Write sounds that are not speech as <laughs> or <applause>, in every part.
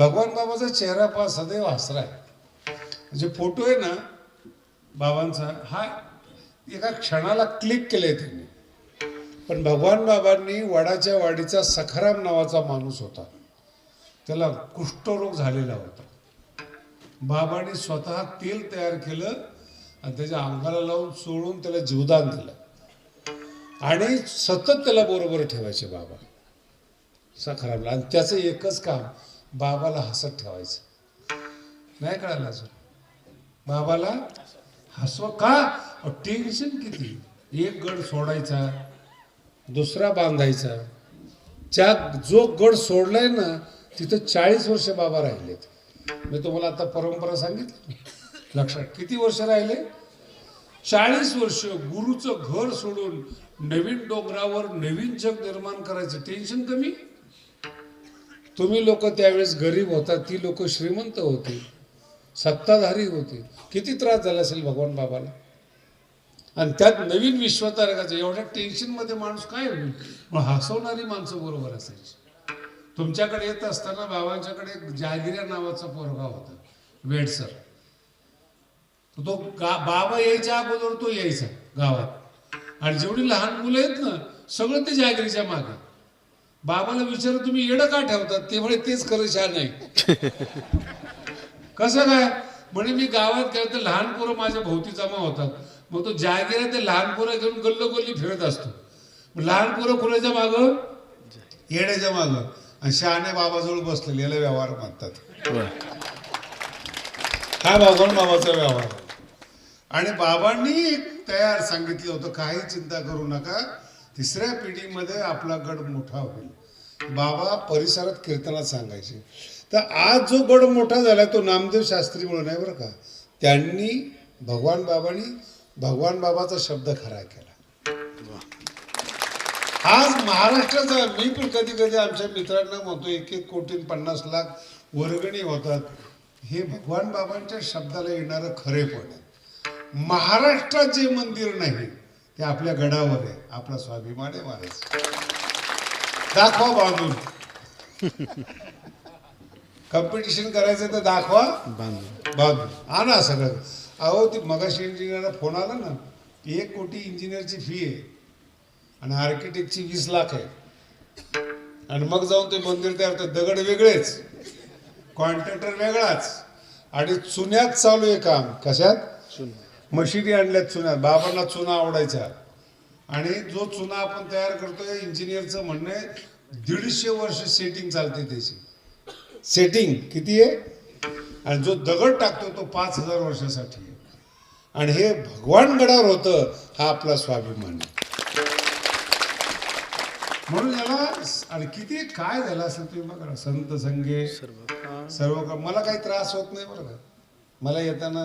भगवान बाबाचा चेहरा पहा सदैव हसरा आहे. जे फोटो आहे ना बाबांचा हा एका क्षणाला क्लिक केले त्यांनी. पण भगवान बाबांनी वडाच्या वाडीचा सखाराम नावाचा माणूस होता. त्याला कुष्ठरोग झालेला होता. बाबांनी स्वतः तेल तयार केलं आणि त्याच्या अंगाला लावून चोळून त्याला जीवदान दिलं. आणि सतत त्याला बरोबर ठेवायचे बाबा. सखारामला. आणि त्याचं एकच काम बाबाला हसत ठेवायचं. नाही कळालं अजून? बाबाला हसव का? टेन्शन किती? एक गड सोडायचा दुसरा बांधायचा. त्या जो गड सोडलाय ना तिथं चाळीस वर्ष बाबा राहिलेत. मी तुम्हाला आता परंपरा सांगितली. लक्षात किती वर्ष राहिले? चाळीस वर्ष गुरुचं घर सोडून नवीन डोंगरावर नवीन जग निर्माण करायचं. टेन्शन कमी? तुम्ही लोक त्यावेळेस गरीब होता ती लोक श्रीमंत होती सत्ताधारी होती. किती त्रास झाला असेल भगवान बाबाला? आणि त्यात नवीन विश्वतारकाचं एवढ्या टेन्शनमध्ये माणूस काय होईल? मग हसवणारी माणसं बरोबर असायची. तुमच्याकडे येत असताना बाबांच्याकडे एक जहागिऱ्या नावाचा पोरगा होता वेडसर. तो गा बाबा यायच्या अगोदर तो यायचा गावात. आणि जेवढी लहान मुलं आहेत ना सगळं ते जहागिरीच्या मागे. बाबाला विचार तुम्ही येडं का ठेवतात ते म्हणे तेच खरं छान आहे. कसं काय? म्हणे मी गावात गेलो तर लहान पोरं माझ्या भोवती जमा होतात. मग तो जहागिरा ते लहान पोरं घेऊन गल्लोगल्ली फिरत असतो. लहान पोरं कुणाच्या मागं? येण्याच्या मागं. आणि शहाणे बाबाजवळ बसलेले याला व्यवहार म्हणतात. हा भगवान बाबाचा व्यवहार. आणि बाबांनी एक तयार सांगितलं होतं काही चिंता करू नका. तिसऱ्या पिढीमध्ये आपला गड मोठा होईल. बाबा परिसरात कीर्तनात सांगायचे. तर आज जो गड मोठा झाला तो नामदेव शास्त्री म्हणून आहे बरं का. त्यांनी भगवान बाबांनी भगवान बाबाचा शब्द खरा केला. आज महाराष्ट्राचा मी पण कधी कधी आमच्या मित्रांना म्हणतो एक एक कोटी पन्नास लाख वर्गणी होतात. हे भगवान बाबांच्या शब्दाला येणारं खरेपण आहे. महाराष्ट्रात जे मंदिर नाही ते आपल्या गडावर आहे आपला स्वाभिमान आहे महाराज. दाखवा बांधून. कॉम्पिटिशन करायचं तर दाखवा. बांधून. आणा सगळं. अहो ती मगाशी इंजिनियरला फोन आला ना एक कोटी इंजिनियरची फी आहे आणि आर्किटेक्टची वीस लाख आहे. आणि मग जाऊन ते मंदिर तयार होतं. दगड वेगळेच. कॉन्ट्रॅक्टर वेगळाच. आणि चुन्यात चालू आहे काम. कशात? मशिदी आणल्यात चुन्यात बाबांना चुना आवडायचा आणि जो चुना आपण तयार करतोय इंजिनियरचं म्हणणं आहे दीडशे वर्ष सेटिंग चालते त्याची. सेटिंग किती आहे? आणि जो दगड टाकतो तो पाच हजार वर्षासाठी आहे. आणि हे भगवान गडावर होतं हा आपला स्वाभिमान आहे. म्हणून याला आणि किती काय झालं असेल तुम्ही बघा संत संगे सर्व मला काही त्रास होत नाही बरं का? मला येताना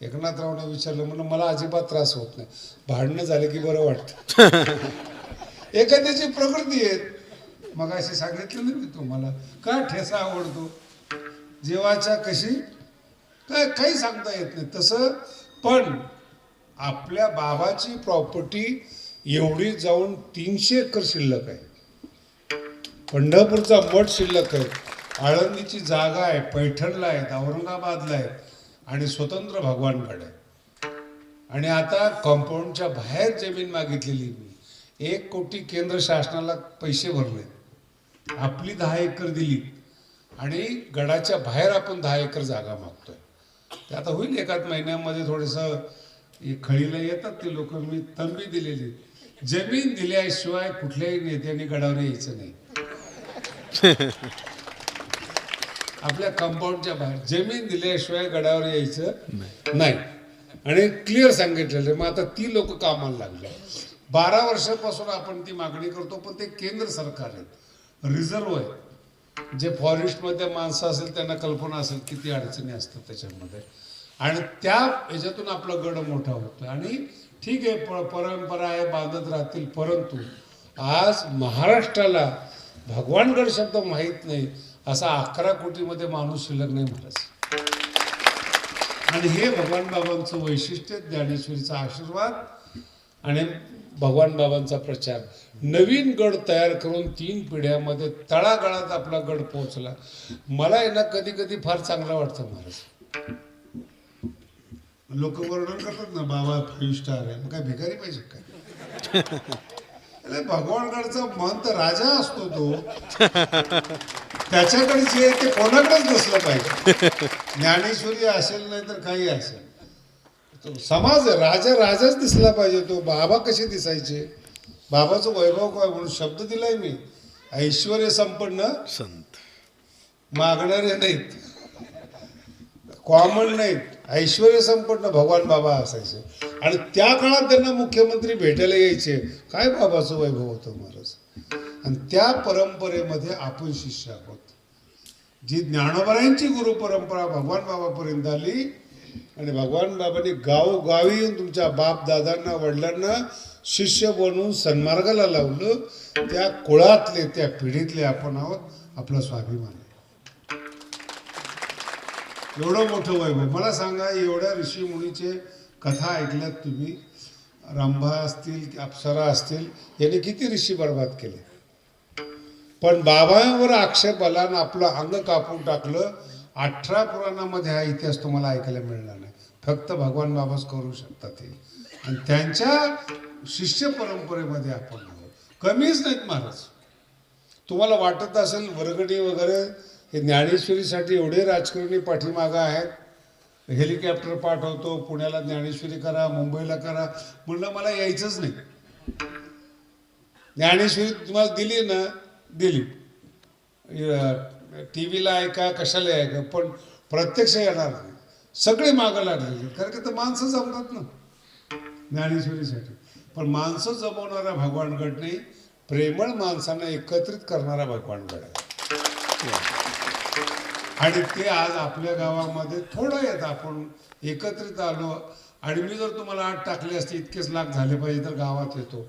एकनाथरावने विचारलं म्हणून मला अजिबात त्रास होत नाही. भांडणं झालं की बरं वाटतं. <laughs> एखाद्याची प्रकृती आहे. मग अशी सांगितलं ना मी तुम्हाला. का ठेसा आवडतो? जेवाच्या कशी? काय काही सांगता येत नाही. तसं पण आपल्या बाबाची प्रॉपर्टी एवढी जाऊन तीनशे एकर शिल्लक आहे. पंढरपूरचा मठ शिल्लक आहे. आळंदीची जागा आहे पैठणला आहेत औरंगाबादला आहे. आणि स्वतंत्र भगवानकडे आणि आता कॉम्पाऊंडच्या बाहेर जमीन मागितलेली मी. एक कोटी केंद्र शासनाला पैसे भरले. आपली दहा एकर दिली. आणि गडाच्या बाहेर आपण दहा एकर जागा मागतोय. ते आता होईल एकाच महिन्यामध्ये थोडंसं खळीला येतात ते लोक. मी तंबी दिलेली. जमीन दिल्याशिवाय कुठल्याही नेत्याने गडावर यायचं नाही. <laughs> आपल्या कंपाऊंडच्या बाहेर. जमीन दिल्याशिवाय गडावर यायचं नाही. आणि क्लिअर सांगितलेलं. मग आता ती लोक कामाला लागले. बारा वर्षापासून आपण ती मागणी करतो पण ते केंद्र सरकार आहे रिझर्व आहे. जे फॉरेस्टमध्ये माणसं असेल त्यांना कल्पना असेल किती अडचणी असतात त्याच्यामध्ये. आणि त्या ह्याच्यातून आपला गड मोठा होतो आणि ठीक आहे प परंपरा आहे बांधत राहतील परंतु आज महाराष्ट्राला भगवानगड शब्द माहीत नाही. असा अकरा कोटीमध्ये माणूस शिल्लक नाही महाराज आणि हे भगवान बाबांचं वैशिष्ट्य ज्ञानेश्वरीचा आशीर्वाद आणि भगवान बाबांचा प्रचार. नवीन गड तयार करून तीन पिढ्यामध्ये तळागाळात आपला गड पोहोचला. मला आहे ना कधी कधी फार चांगलं वाटतं महाराज. लोक वर्णन करतात ना बाबा फाईव्ह स्टार आहे. मग काय भिकारी पाहिजे काय? <laughs> अरे भगवानगडचा महंत राजा असतो तो. त्याच्याकडे जे आहे ते कोणाकडेच नसलं पाहिजे. ज्ञानेश्वरी असेल नाही तर काही असेल. तो समाज राजा राजाच दिसला पाहिजे तो. बाबा कसे दिसायचे? बाबाचं वैभव काय म्हणून शब्द दिलाय मी. ऐश्वर संपन्न संत. मागणारे नाहीत. कॉमन नाहीत. ऐश्वर संपन्न भगवान बाबा असायचे. आणि त्या काळात त्यांना मुख्यमंत्री भेटायला यायचे. काय बाबाचं वैभव होतं महाराज? आणि त्या परंपरेमध्ये आपण शिष्य आहोत. जी ज्ञानोबरायांची गुरु परंपरा भगवान बाबापर्यंत आली आणि भगवान बाबांनी गावोगावी येऊन तुमच्या बाप दादांना वडिलांना शिष्य बनवून सन्मार्गाला लावलं त्या कुळातले त्या पिढीतले आपण आहोत आपला स्वाभिमान आहे. एवढं मोठं वैभव म्हणजे मला सांगा एवढ्या ऋषी मुनीचे कथा ऐकल्यात तुम्ही. रंभा असतील अप्सरा असतील यांनी किती ऋषी बर्बाद केले? पण बाबांवर आक्षेप आला आणि आपलं अंग कापून टाकलं. अठरा पुराणामध्ये हा इतिहास तुम्हाला ऐकायला मिळणार नाही. फक्त भगवान बाबाच करू शकतात ते आणि त्यांच्या शिष्य परंपरेमध्ये आपण आहोत. कमीच नाहीत महाराज. तुम्हाला वाटत असेल वर्गणी वगैरे हे ज्ञानेश्वरीसाठी एवढे राजकारणी पाठीमागं आहेत. हेलिकॉप्टर पाठवतो पुण्याला ज्ञानेश्वरी करा मुंबईला करा. म्हणलं मला यायचंच नाही. ज्ञानेश्वरी तुम्हाला दिली ना दिली. टी व्हीला ऐका कशाला ऐका पण प्रत्यक्ष येणार नाही. सगळे मागं लागले. कारण की तर माणसं जमतात ना ज्ञानेश्वरीसाठी. पण माणसं जमवणारा भगवानगड नाही प्रेमळ माणसांना एकत्रित करणारा भगवानगड आहे. आणि ते आज आपल्या गावामध्ये थोडं येत. आपण एकत्रित आलो. आणि मी जर तुम्हाला आठ टाकले असते इतकेच लाख झाले पाहिजे तर गावात येतो.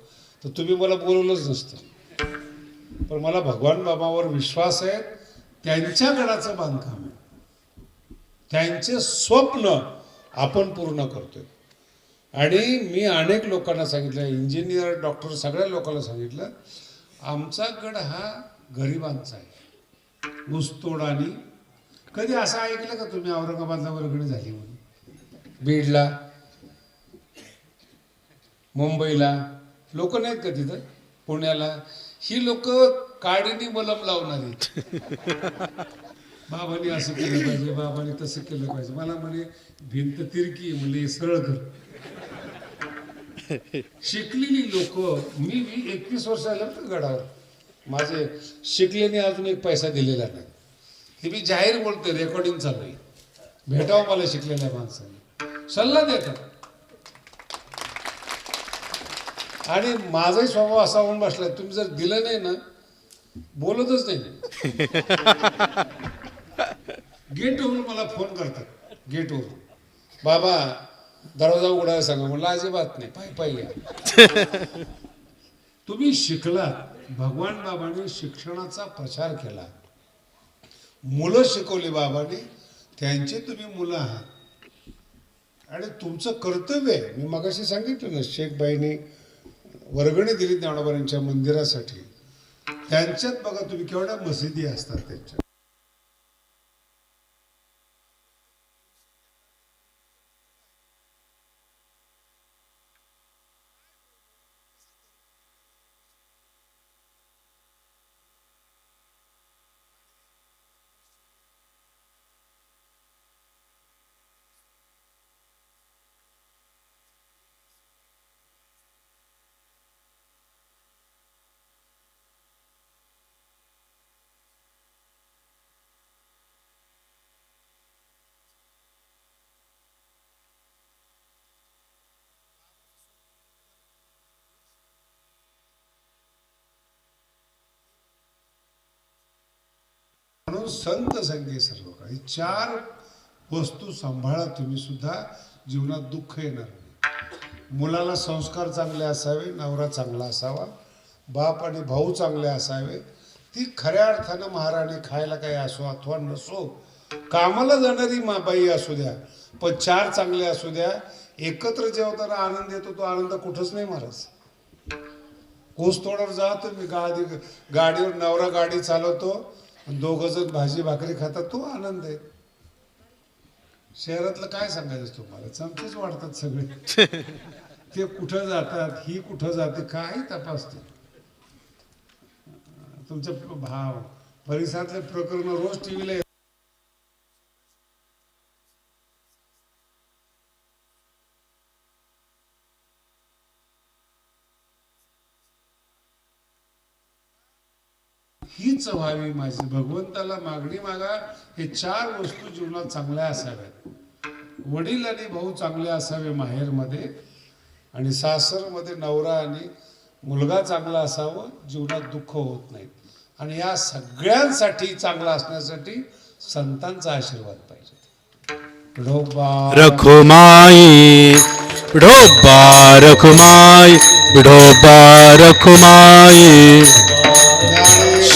तर तुम्ही मला बोलवलंच नसतं. पण मला भगवान बाबावर विश्वास आहे त्यांच्या गडाचं बांधकाम आहे. त्यांचे स्वप्न आपण पूर्ण करतोय. आणि मी अनेक लोकांना सांगितलं इंजिनियर डॉक्टर सगळ्या लोकांना सांगितलं आमचा गड हा गरिबांचा आहे. ऊसतोडानी. कधी असं ऐकलं का तुम्ही औरंगाबादला वर्गणी झाली म्हणून? बीडला मुंबईला. लोक नाहीत का तिथं? पुण्याला. ही लोक काडीनी मलम लावणारी. बाबांनी असं केलं पाहिजे बाबांनी तसं केलं पाहिजे. मला म्हणे भिंत तिरकी म्हणजे सरळ कर. शिकलेली लोक मी मी एकवीस वर्ष आल्यानंतर गडावर. माझे शिकलेने अजून एक पैसा दिलेला नाही. हे मी जाहीर बोलतोय रेकॉर्डिंग चालू आहे. भेटावं मला शिकलेल्या माणसाने सल्ला देतात. आणि माझाही स्वभाव असा होऊन बसलाय तुम्ही जर दिलं नाही ना बोलतच नाही. <laughs> गेटवरून मला फोन करतात गेटवरून. बाबा दरवाजा उघडायला सांगा म्हणलं अजिबात नाही पाय पाय <laughs> तुम्ही शिकलात भगवान बाबांनी शिक्षणाचा प्रचार केला. मुलं शिकवली बाबांनी त्यांचे तुम्ही मुलं आहात. आणि तुमचं कर्तव्य आहे मी मगाशी सांगितलं ना शेखबाईंनी वर्गणी दिली ज्ञानोबांच्या मंदिरासाठी. त्यांच्यात बघा तुम्ही केवढ्या मशिदी असतात त्यांच्या. म्हणून संत संगे सर्व काही चार वस्तू सांभाळा तुम्ही सुद्धा. जीवनात दुःख येणार नाही. मुलाला संस्कार चांगले असावे नवरा चांगला असावा बाप आणि भाऊ चांगले असावे ती खऱ्या अर्थानं महाराणी खायला काही असो अथवा नसो कामाला जाणारी मा बाई असू द्या पण चार चांगले असू द्या एकत्र जेवताना आनंद येतो तो आनंद कुठंच नाही महाराज. ऊस तोडावर जा तुम्ही गाडी गाडीवर नवरा गाडी चालवतो दोघ जण भाजी भाकरी खातात तो आनंद आहे. शहरातलं काय सांगायचं तुम्हाला? चमचेच वाढतात सगळे. <laughs> ते कुठं जातात ही कुठं जाते काय तपासते. तुमचे भाव परिसरातले प्रकरण रोज टीव्हीला हीच व्हावी माझी. भगवंताला मागणी मागा हे चार वस्तू जीवनात चांगल्या असाव्यात. वडील आणि भाऊ चांगले असावे माहेरमध्ये आणि सासरमध्ये नवरा आणि मुलगा चांगला असावं जीवनात दुःख होत नाही. आणि या सगळ्यांसाठी चांगला असण्यासाठी संतांचा आशीर्वाद पाहिजे. विठोबा रखुमाई ढोबा रखुमाई ढोबा रखुमाई